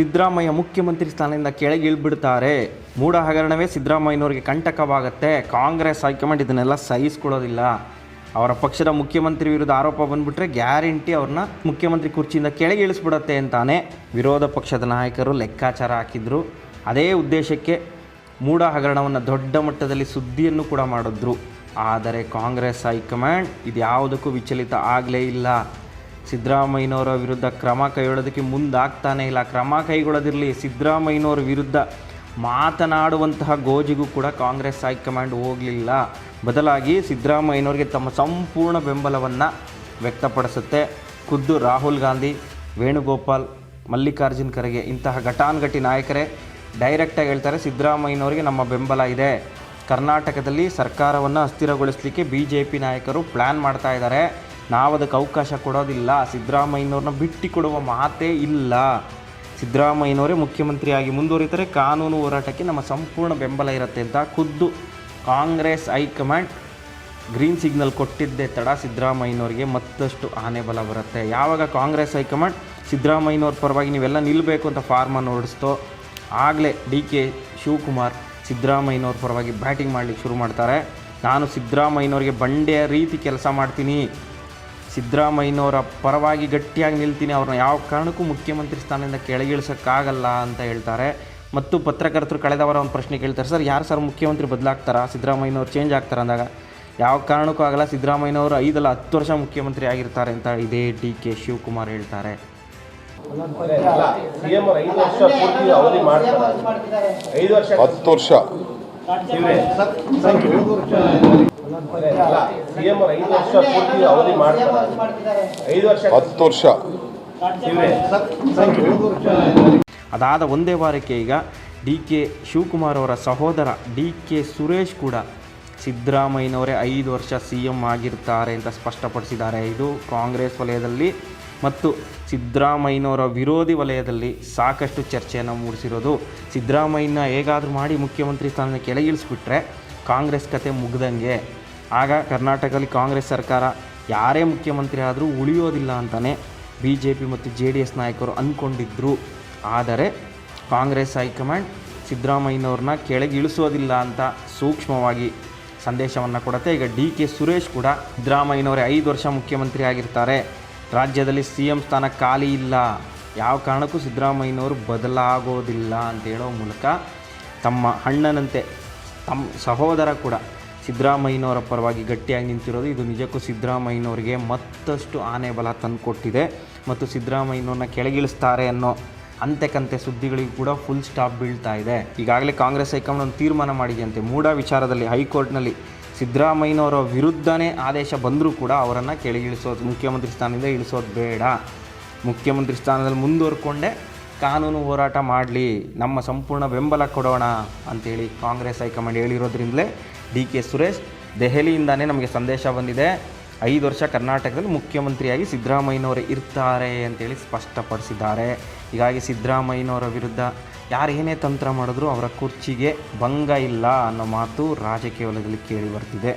ಸಿದ್ದರಾಮಯ್ಯ ಮುಖ್ಯಮಂತ್ರಿ ಸ್ಥಾನದಿಂದ ಕೆಳಗೆ ಇಳ್ಬಿಡ್ತಾರೆ. ಮೂಢ ಹಗರಣವೇ ಸಿದ್ದರಾಮಯ್ಯನವರಿಗೆ ಕಂಟಕವಾಗುತ್ತೆ. ಕಾಂಗ್ರೆಸ್ ಹೈಕಮಾಂಡ್ ಇದನ್ನೆಲ್ಲ ಸಹಿಸ್ಕೊಳ್ಳೋದಿಲ್ಲ. ಅವರ ಪಕ್ಷದ ಮುಖ್ಯಮಂತ್ರಿ ವಿರುದ್ಧ ಆರೋಪ ಬಂದ್ಬಿಟ್ರೆ ಗ್ಯಾರಂಟಿ ಅವ್ರನ್ನ ಮುಖ್ಯಮಂತ್ರಿ ಕುರ್ಚಿಯಿಂದ ಕೆಳಗೆ ಇಳಿಸ್ಬಿಡತ್ತೆ ಅಂತಾನೆ ವಿರೋಧ ಪಕ್ಷದ ನಾಯಕರು ಲೆಕ್ಕಾಚಾರ ಹಾಕಿದ್ರು. ಅದೇ ಉದ್ದೇಶಕ್ಕೆ ಮೂಢ ಹಗರಣವನ್ನು ದೊಡ್ಡ ಮಟ್ಟದಲ್ಲಿ ಸುದ್ದಿಯನ್ನು ಕೂಡ ಮಾಡಿದ್ರು. ಆದರೆ ಕಾಂಗ್ರೆಸ್ ಹೈಕಮಾಂಡ್ ಇದ್ಯಾವುದಕ್ಕೂ ವಿಚಲಿತ ಆಗಲೇ ಇಲ್ಲ. ಸಿದ್ದರಾಮಯ್ಯನವರ ವಿರುದ್ಧ ಕ್ರಮ ಕೈಗೊಳ್ಳೋದಕ್ಕೆ ಮುಂದಾಗ್ತಾನೇ ಇಲ್ಲ. ಕ್ರಮ ಕೈಗೊಳ್ಳೋದಿರಲಿ, ಸಿದ್ದರಾಮಯ್ಯನವರ ವಿರುದ್ಧ ಮಾತನಾಡುವಂತಹ ಗೋಜಿಗೂ ಕೂಡ ಕಾಂಗ್ರೆಸ್ ಹೈಕಮಾಂಡ್ ಹೋಗಲಿಲ್ಲ. ಬದಲಾಗಿ ಸಿದ್ದರಾಮಯ್ಯನವರಿಗೆ ತಮ್ಮ ಸಂಪೂರ್ಣ ಬೆಂಬಲವನ್ನು ವ್ಯಕ್ತಪಡಿಸುತ್ತೆ ಖುದ್ದು ರಾಹುಲ್ ಗಾಂಧಿ, ವೇಣುಗೋಪಾಲ್, ಮಲ್ಲಿಕಾರ್ಜುನ್ ಖರ್ಗೆ, ಇಂತಹ ಘಟಾನುಘಟಿ ನಾಯಕರೇ. ಡೈರೆಕ್ಟಾಗಿ ಹೇಳ್ತಾರೆ, ಸಿದ್ದರಾಮಯ್ಯನವರಿಗೆ ನಮ್ಮ ಬೆಂಬಲ ಇದೆ. ಕರ್ನಾಟಕದಲ್ಲಿ ಸರ್ಕಾರವನ್ನು ಅಸ್ಥಿರಗೊಳಿಸಲಿಕ್ಕೆ ಬಿ ಜೆ ಪಿ ನಾಯಕರು ಪ್ಲ್ಯಾನ್ ಮಾಡ್ತಾ ಇದ್ದಾರೆ. ನಾವು ಅದಕ್ಕೆ ಅವಕಾಶ ಕೊಡೋದಿಲ್ಲ. ಸಿದ್ದರಾಮಯ್ಯನವ್ರನ್ನ ಬಿಟ್ಟು ಕೊಡುವ ಮಾತೇ ಇಲ್ಲ. ಸಿದ್ದರಾಮಯ್ಯನವರೇ ಮುಖ್ಯಮಂತ್ರಿಯಾಗಿ ಮುಂದುವರಿತಾರೆ ಕಾನೂನು ಹೋರಾಟಕ್ಕೆ ನಮ್ಮ ಸಂಪೂರ್ಣ ಬೆಂಬಲ ಇರುತ್ತೆ ಅಂತ ಖುದ್ದು Congress high command green signal ಕೊಟ್ಟಿದ್ದೇ ತಡ ಸಿದ್ದರಾಮಯ್ಯನವರಿಗೆ ಮತ್ತಷ್ಟು ಆನೆ ಬಲ ಬರುತ್ತೆ. ಯಾವಾಗ ಕಾಂಗ್ರೆಸ್ ಹೈಕಮಾಂಡ್ ಸಿದ್ದರಾಮಯ್ಯನವ್ರ ಪರವಾಗಿ ನೀವೆಲ್ಲ ನಿಲ್ಲಬೇಕು ಅಂತ ಫಾರ್ಮನ್ನು ಹೊರಡಿಸ್ತೋ ಆಗಲೇ ಡಿ ಕೆ ಶಿವಕುಮಾರ್ ಸಿದ್ದರಾಮಯ್ಯನವ್ರ ಪರವಾಗಿ ಬ್ಯಾಟಿಂಗ್ ಮಾಡಲಿಕ್ಕೆ ಶುರು ಮಾಡ್ತಾರೆ. ನಾನು ಸಿದ್ದರಾಮಯ್ಯನವ್ರಿಗೆ ಬಂಡೆಯ ರೀತಿ ಕೆಲಸ ಮಾಡ್ತೀನಿ. ಸಿದ್ದರಾಮಯ್ಯನವರ ಪರವಾಗಿ ಗಟ್ಟಿಯಾಗಿ ನಿಲ್ತೀನಿ ಅವ್ರನ್ನ ಯಾವ ಕಾರಣಕ್ಕೂ ಮುಖ್ಯಮಂತ್ರಿ ಸ್ಥಾನದಿಂದ ಕೆಳಗಿಳಿಸೋಕ್ಕಾಗಲ್ಲ ಅಂತ ಹೇಳ್ತಾರೆ. ಮತ್ತು ಪತ್ರಕರ್ತರು ಕಳೆದ ವಾರ ಒಂದು ಪ್ರಶ್ನೆ ಕೇಳ್ತಾರೆ ಸರ್ ಯಾರು ಸರ್ ಮುಖ್ಯಮಂತ್ರಿ ಬದಲಾಗ್ತಾರಾ? ಸಿದ್ದರಾಮಯ್ಯನವ್ರು ಚೇಂಜ್ ಆಗ್ತಾರೆ? ಅಂದಾಗ ಯಾವ ಕಾರಣಕ್ಕೂ ಆಗಲ್ಲ ಸಿದ್ದರಾಮಯ್ಯನವರು ಐದಲ್ಲ ಹತ್ತು ವರ್ಷ ಮುಖ್ಯಮಂತ್ರಿ ಆಗಿರ್ತಾರೆ ಅಂತ ಇದೇ ಡಿ ಕೆ ಶಿವಕುಮಾರ್ ಹೇಳ್ತಾರೆ. ಸಿಎಂ ಅವ್ರು ವರ್ಷ ಪೂರ್ತಿ ಅವಧಿ ಮಾಡ್ತಾರೆ. ಐದು ವರ್ಷ ಹತ್ತು ವರ್ಷ. ಹತ್ತು ವರ್ಷ. ಅದಾದ ಒಂದೇ ವಾರಕ್ಕೆ ಈಗ ಡಿ ಕೆ ಶಿವಕುಮಾರ್ ಅವರ ಸಹೋದರ ಡಿ ಕೆ ಸುರೇಶ್ ಕೂಡ ಸಿದ್ದರಾಮಯ್ಯನವರೇ ಐದು ವರ್ಷ ಸಿ ಎಂ ಆಗಿರ್ತಾರೆ ಅಂತ ಸ್ಪಷ್ಟಪಡಿಸಿದ್ದಾರೆ. ಇದು ಕಾಂಗ್ರೆಸ್ ವಲಯದಲ್ಲಿ ಮತ್ತು ಸಿದ್ದರಾಮಯ್ಯನವರ ವಿರೋಧಿ ವಲಯದಲ್ಲಿ ಸಾಕಷ್ಟು ಚರ್ಚೆಯನ್ನು ಮೂಡಿಸಿರೋದು. ಸಿದ್ದರಾಮಯ್ಯನ ಹೇಗಾದರೂ ಮಾಡಿ ಮುಖ್ಯಮಂತ್ರಿ ಸ್ಥಾನದ ಕೆಳಗಿಳಿಸ್ಬಿಟ್ರೆ ಕಾಂಗ್ರೆಸ್ ಕತೆ ಮುಗ್ದಂಗೆ, ಆಗ ಕರ್ನಾಟಕದಲ್ಲಿ ಕಾಂಗ್ರೆಸ್ ಸರ್ಕಾರ ಯಾರೇ ಮುಖ್ಯಮಂತ್ರಿ ಆದರೂ ಉಳಿಯೋದಿಲ್ಲ ಅಂತಲೇ ಬಿ ಜೆ ಪಿ ಮತ್ತು ಜೆ ಡಿ ಎಸ್ ನಾಯಕರು ಅಂದ್ಕೊಂಡಿದ್ದರು ಆದರೆ ಕಾಂಗ್ರೆಸ್ ಹೈಕಮಾಂಡ್ ಸಿದ್ದರಾಮಯ್ಯನವ್ರನ್ನ ಕೆಳಗೆ ಇಳಿಸೋದಿಲ್ಲ ಅಂತ ಸೂಕ್ಷ್ಮವಾಗಿ ಸಂದೇಶವನ್ನು ಕೊಡುತ್ತೆ. ಈಗ ಡಿ ಕೆ ಸುರೇಶ್ ಕೂಡ ಸಿದ್ದರಾಮಯ್ಯನವರೇ ಐದು ವರ್ಷ ಮುಖ್ಯಮಂತ್ರಿ ಆಗಿರ್ತಾರೆ. ರಾಜ್ಯದಲ್ಲಿ ಸಿ ಎಂ ಸ್ಥಾನ ಖಾಲಿ ಇಲ್ಲ. ಯಾವ ಕಾರಣಕ್ಕೂ ಸಿದ್ದರಾಮಯ್ಯನವರು ಬದಲಾಗೋದಿಲ್ಲ ಅಂತ ಹೇಳೋ ಮೂಲಕ ತಮ್ಮ ಅಣ್ಣನಂತೆ ತಮ್ಮ ಸಹೋದರ ಕೂಡ ಸಿದ್ದರಾಮಯ್ಯನವರ ಪರವಾಗಿ ಗಟ್ಟಿಯಾಗಿ ನಿಂತಿರೋದು. ಇದು ನಿಜಕ್ಕೂ ಸಿದ್ದರಾಮಯ್ಯನವರಿಗೆ ಮತ್ತಷ್ಟು ಆನೆ ಬಲ ತಂದುಕೊಟ್ಟಿದೆ. ಮತ್ತು ಸಿದ್ದರಾಮಯ್ಯನವ್ರನ್ನ ಕೆಳಗಿಳಿಸ್ತಾರೆ ಅನ್ನೋ ಅಂತೆಕಂತೆ ಸುದ್ದಿಗಳಿಗೂ ಕೂಡ ಫುಲ್ ಸ್ಟಾಪ್ ಬೀಳ್ತಾ ಇದೆ. ಈಗಾಗಲೇ ಕಾಂಗ್ರೆಸ್ ಹೈಕಮಾಂಡ್ ಒಂದು ತೀರ್ಮಾನ ಮಾಡಿದೆಯಂತೆ. ಮೂಡ ವಿಚಾರದಲ್ಲಿ ಹೈಕೋರ್ಟ್ನಲ್ಲಿ ಸಿದ್ದರಾಮಯ್ಯನವರ ವಿರುದ್ಧನೇ ಆದೇಶ ಬಂದರೂ ಕೂಡ ಅವರನ್ನು ಕೆಳಗಿಳಿಸೋದು, ಮುಖ್ಯಮಂತ್ರಿ ಸ್ಥಾನದಿಂದ ಇಳಿಸೋದು ಬೇಡ. ಮುಖ್ಯಮಂತ್ರಿ ಸ್ಥಾನದಲ್ಲಿ ಮುಂದುವರ್ಕೊಂಡೇ ಕಾನೂನು ಹೋರಾಟ ಮಾಡಲಿ, ನಮ್ಮ ಸಂಪೂರ್ಣ ಬೆಂಬಲ ಕೊಡೋಣ ಅಂತೇಳಿ ಕಾಂಗ್ರೆಸ್ ಹೈಕಮಾಂಡ್ ಹೇಳಿರೋದ್ರಿಂದಲೇ ಡಿ ಕೆ ಸುರೇಶ್ ದೆಹಲಿಯಿಂದನೇ ನಮಗೆ ಸಂದೇಶ ಬಂದಿದೆ. ಐದು ವರ್ಷ ಕರ್ನಾಟಕದಲ್ಲಿ ಮುಖ್ಯಮಂತ್ರಿಯಾಗಿ ಸಿದ್ದರಾಮಯ್ಯನವರು ಇರ್ತಾರೆ ಅಂತೇಳಿ ಸ್ಪಷ್ಟಪಡಿಸಿದ್ದಾರೆ. ಹೀಗಾಗಿ ಸಿದ್ದರಾಮಯ್ಯನವರ ವಿರುದ್ಧ ಯಾರು ಏನೇ ತಂತ್ರ ಮಾಡಿದ್ರು ಅವರ ಕುರ್ಚಿಗೆ ಭಂಗ ಇಲ್ಲ ಅನ್ನೋ ಮಾತು ರಾಜಕೀಯ ವಲಯದಲ್ಲಿ ಕೇಳಿ ಬರ್ತಿದೆ.